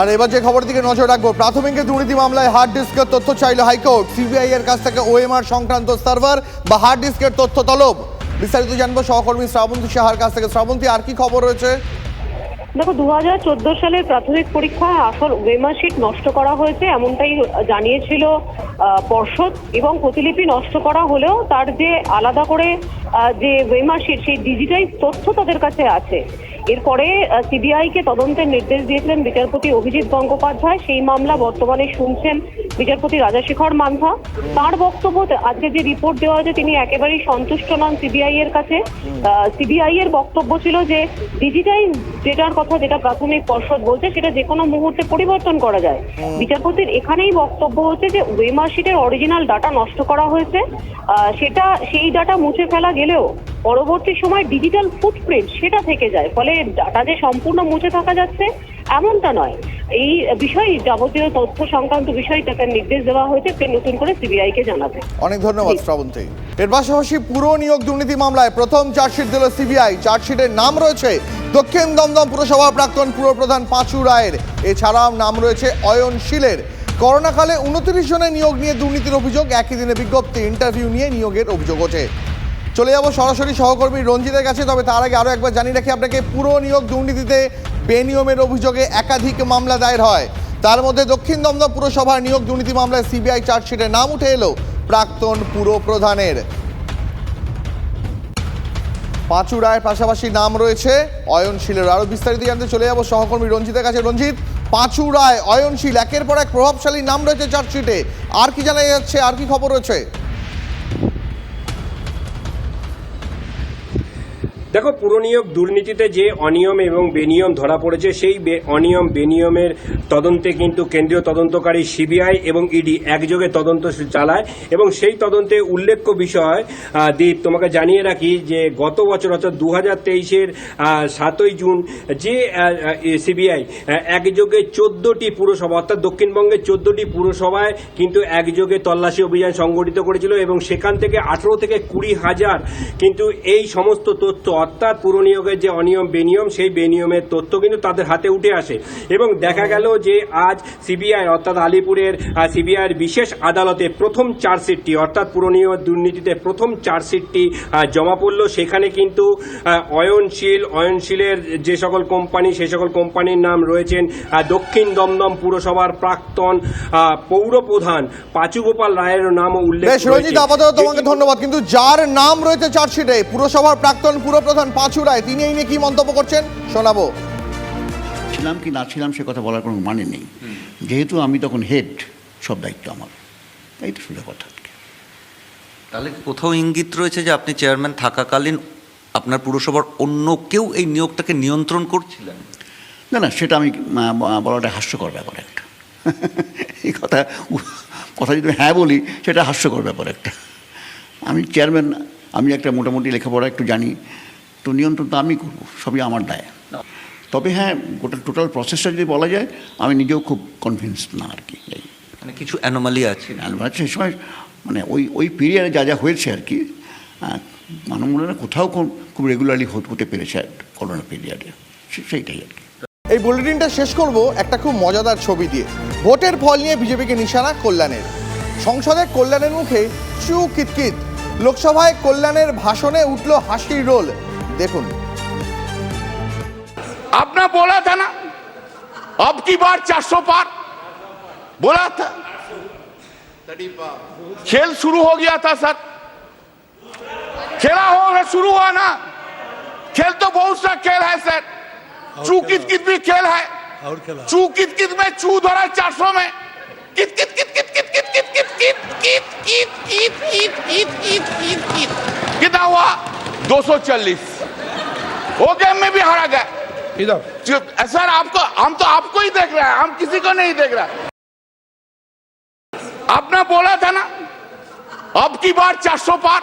আর এবার যে খবর দিকে নজর রাখব, প্রাথমিক দুর্নীতি মামলায় হার্ড ডিস্কের তথ্য চাইল হাইকোর্ট। সিবিআই এর কাছ থেকে ওএমআর সংক্রান্ত সার্ভার বা হার্ড ডিস্কের তথ্য তলব। বিস্তারিত জানব সহকর্মী শ্রাবন্তী সাহার কাছ থেকে। শ্রাবন্তী, আর কি খবর রয়েছে? দেখো দু হাজার চোদ্দ সালের প্রাথমিক পরীক্ষায় আসল ওয়েমার শিট নষ্ট করা হয়েছে, এমনটাই জানিয়েছিল পর্ষদ এবং প্রতিলিপি নষ্ট করা হলেও তার যে আলাদা করে যে ওয়েমার শিট সেই ডিজিটাইজ তথ্য তাদের কাছে আছে। এরপরে সিবিআই কে তদন্তের নির্দেশ দিয়েছিলেন বিচারপতি অভিজিৎ গঙ্গোপাধ্যায়। সেই মামলা বর্তমানে শুনছেন বিচারপতি রাজাশেখর মান্থা তার বক্তব্য, আজকে যে রিপোর্ট দেওয়া হয়েছে, তিনি একেবারেই সন্তুষ্ট নন সিবিআই এর কাছে। সিবিআই এর বক্তব্য ছিল যে ডিজিটাইজ যেটার কথা যেটা প্রাথমিক পর্ষদ বলছে, সেটা যে কোনো মুহূর্তে পরিবর্তন করা যায়। বিচারপতির এখানেই বক্তব্য হচ্ছে যে ওয়েমার শিটের অরিজিনাল ডাটা নষ্ট করা হয়েছে। সেটা, সেই ডাটা মুছে ফেলা গেলেও পরবর্তী সময় ডিজিটাল ফুটপ্রিন্ট সেটা থেকে যায়। ফলে ডাটা যে সম্পূর্ণ মুছে থাকা যাচ্ছে এমনটা নয়। এই বিষয়ে যাবতীয় তথ্য সংক্রান্ত বিষয় তাকে নির্দেশ দেওয়া হয়েছে ফের নতুন করে সিবিআই কে জানাবে। অনেক ধন্যবাদ। শ্রাবন্তী। এর পাশাপাশি পুরো নিয়োগ দুর্নীতি মামলায় প্রথম চার্জশিট দিল সিবিআই। চার্জশিটের নাম রয়েছে দক্ষিণ দমদম পুরসভার প্রাক্তন পুরপ্রধান পাঁচু রায়ের। এছাড়াও নাম রয়েছে অয়ন শীলের। করোনাকালে উনত্রিশ জনের নিয়োগ নিয়ে দুর্নীতির অভিযোগ। একই দিনে বিজ্ঞপ্তি ইন্টারভিউ নিয়ে নিয়োগের অভিযোগ ওঠে। চলে যাব সরাসরি সহকর্মী রঞ্জিতের কাছে তবে তার আগে আরও একবার জানিয়ে রাখি আপনাকে পুরো নিয়োগ দুর্নীতিতে বেনিয়মের অভিযোগে একাধিক মামলা দায়ের হয়। তার মধ্যে দক্ষিণ দমদম পুরসভার নিয়োগ দুর্নীতি মামলায় সিবিআই চার্জশিটে নাম উঠে এলো প্রাক্তন পুর প্রধানের। পাঁচু রায়ের পাশাপাশি নাম রয়েছে অয়নশীলের। আরও বিস্তারিত জানতে চলে যাব সহকর্মী রঞ্জিতের কাছে। রঞ্জিত পাঁচু রায় অয়নশীল একের পর এক প্রভাবশালী নাম রয়েছে চার্জশিটে। আর কি জানা যাচ্ছে, আর কি খবর রয়েছে? দেখো, পুরনিয়োগ দুর্নীতিতে যে অনিয়ম এবং বেনিয়ম ধরা পড়েছে, সেই অনিয়ম, বেনিয়মের তদন্তে কিন্তু কেন্দ্রীয় তদন্তকারী সিবিআই এবং ইডি একযোগে তদন্ত চালায় এবং সেই তদন্তে উল্লেখ্য বিষয় দীপ, তোমাকে জানিয়ে রাখি যে গত বছর, অর্থাৎ দু হাজার তেইশের সাতই জুন, যে সিবিআই একযোগে চোদ্দটি পুরসভা, অর্থাৎ দক্ষিণবঙ্গের চোদ্দটি পুরসভায় কিন্তু একযোগে তল্লাশি অভিযান সংগঠিত করেছিল এবং সেখান থেকে আঠারো থেকে কুড়ি হাজার কিন্তু এই সমস্ত তথ্য অর্থাৎ পুরনিয়োগের যে অনিয়ম বেনিয়ম সেই বেনিয়মের তথ্য কিন্তু তাদের হাতে উঠে আসে। এবং দেখা গেল যে আজ সিবিআই অর্থাৎ আলিপুরের সিবিআইয়ের বিশেষ আদালতে প্রথম চার্জশিটটি অর্থাৎ পুরনিয়োগ দুর্নীতিতে প্রথম চার্জশিটটি জমা পড়ল। সেখানে কিন্তু অয়নশীল অয়নশীলের যে সকল কোম্পানি সেই সকল কোম্পানির নাম রয়েছেন দক্ষিণ দমদম পুরসভার প্রাক্তন পৌর প্রধান পাচুগোপাল রায়ের নামও উল্লেখ। আপাতত তোমাকে ধন্যবাদ। কিন্তু যার নাম রয়েছে চার্জশিটে পুরসভার প্রাক্তন পুরপ্রধান পাঁচু রায় তিনি এই নিয়ে কি মন্তব্য করছেন? শোনাবো। ছিলাম কি না ছিলাম সে কথা বলার কোনো মানে নেই। যেহেতু আমি তখন হেড সব দায়িত্ব আমার। তাই তো শুধু কথা। তাহলে কোথাও ইঙ্গিত রয়েছে যে আপনি চেয়ারম্যান থাকাকালীন আপনার পুরসভার অন্য কেউ এই নিয়োগটাকে নিয়ন্ত্রণ করছিলেন? না না সেটা আমি বলাটা হাস্যকর ব্যাপার একটা। এই কথা কথা যদি হ্যাঁ বলি সেটা হাস্যকর ব্যাপার একটা। আমি চেয়ারম্যান আমি একটা মোটামুটি লেখাপড়া একটু জানি। তো নিয়ন্ত্রণ তো আমি করব সবই আমার দায়। তবে হ্যাঁ গোটা টোটাল প্রসেসটা যদি বলা যায় আমি নিজেও খুব কনভিন্স না আর কি মানে কিছু অ্যানোমালি আছে? আর সেই সময় মানে ওই ওই পিরিয়ডে যা যা হয়েছে আর কি মানব মনে হয় কোথাও খুব- খুব রেগুলারলি হতে পেরেছে করোনা পিরিয়ডে সেইটাই আর কি। এই বুলেটিনটা শেষ করব একটা খুব মজাদার ছবি দিয়ে। ভোটের ফল নিয়ে বিজেপিকে নিশানা কল্যাণের। সংসদে কল্যাণের মুখে চু কিতকিত লোকসভায় কল্যাণের ভাষণে উঠল হাসির রোল। দেখুন आपने बोला था ना अब की बार 400 पार बोला था खेल शुरू हो गया था सर खेला हो शुरू हुआ ना खेल तो बहुत सा खेल है सर चू कित कित भी खेल है चू कित कित में चू धरा चार सौ में कित कित कित कित कित कित कित कित कित कित कित कित कित कित कित कित कित कितना हुआ दो सौ चालीस वो गेम में भी हारा गया इधर चुप सर आपको हम तो आपको ही देख रहे हैं हम किसी को नहीं देख रहे आपने बोला था ना अब की बार 400 पार